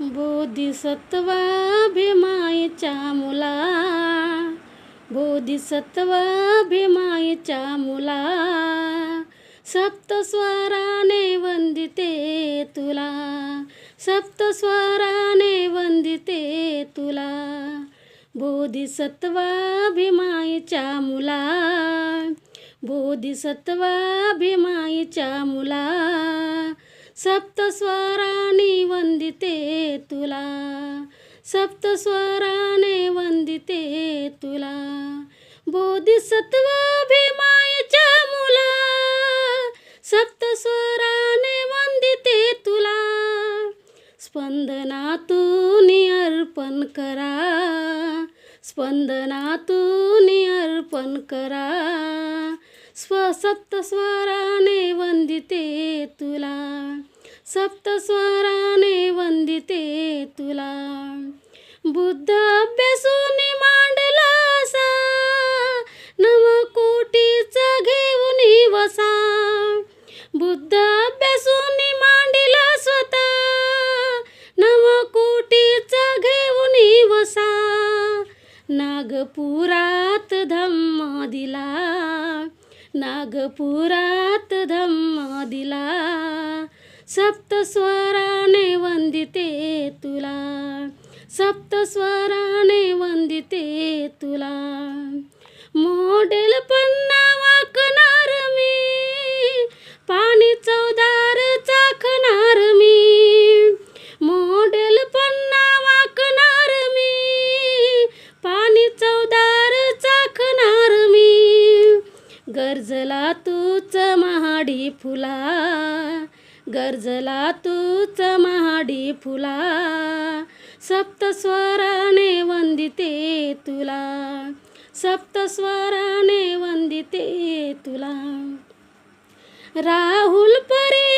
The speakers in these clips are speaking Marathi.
बोधिसत्वा मुला. बोधिसत्वा मुला. सप्तस्वराने वंदिते तुला. सप्तस्वराने वंदिते तुला. बोधिसत्वा मुला. बोधिसत्वा मुला. सप्तस्वराने वंदिते तुला. सप्तस्वराने वंदिते तुला. बोधिसत्वभिमायाच्या मुला. सप्तस्वराने वंदिते तुला. स्पंदनातून अर्पण करा. स्पंदनातून अर्पण करा. स्व स्वराने वंदिते तुला. सप्तस्वराने वंदिते तुला. बुद्ध अभ्यासू नागपुरात धम्म दिला. नागपुरात धम्म दिला. सप्तस्वराने वंदिते तुला. सप्तस्वराने वंदिते तुला. मोडेल पन्ना गरजला तूच महाडी फुला. गरजला तूच महाडी फुला. सप्तस्वराने वंदिते तुला. सप्तस्वराने वंदिते तुला. राहुल परी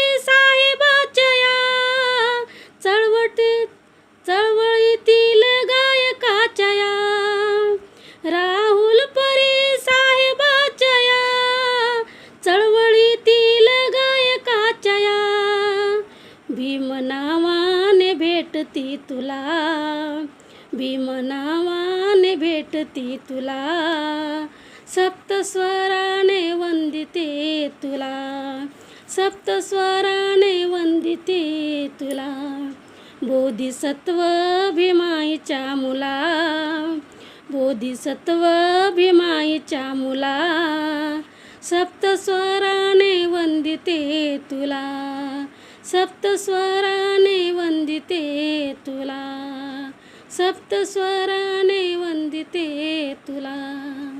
भेटती तुला. भीम नावाने भेटती तुला. सप्तस्वराने वंदिते तुला. सप्तस्वराने वंदिते तुला. बोधिसत्व भीमाईच्या मुला. बोधिसत्व भीमाईच्या मुला. सप्तस्वराने वंदिते तुला. सप्तस्वराने वंदिते तुला. सप्तस्वराने वंदिते तुला.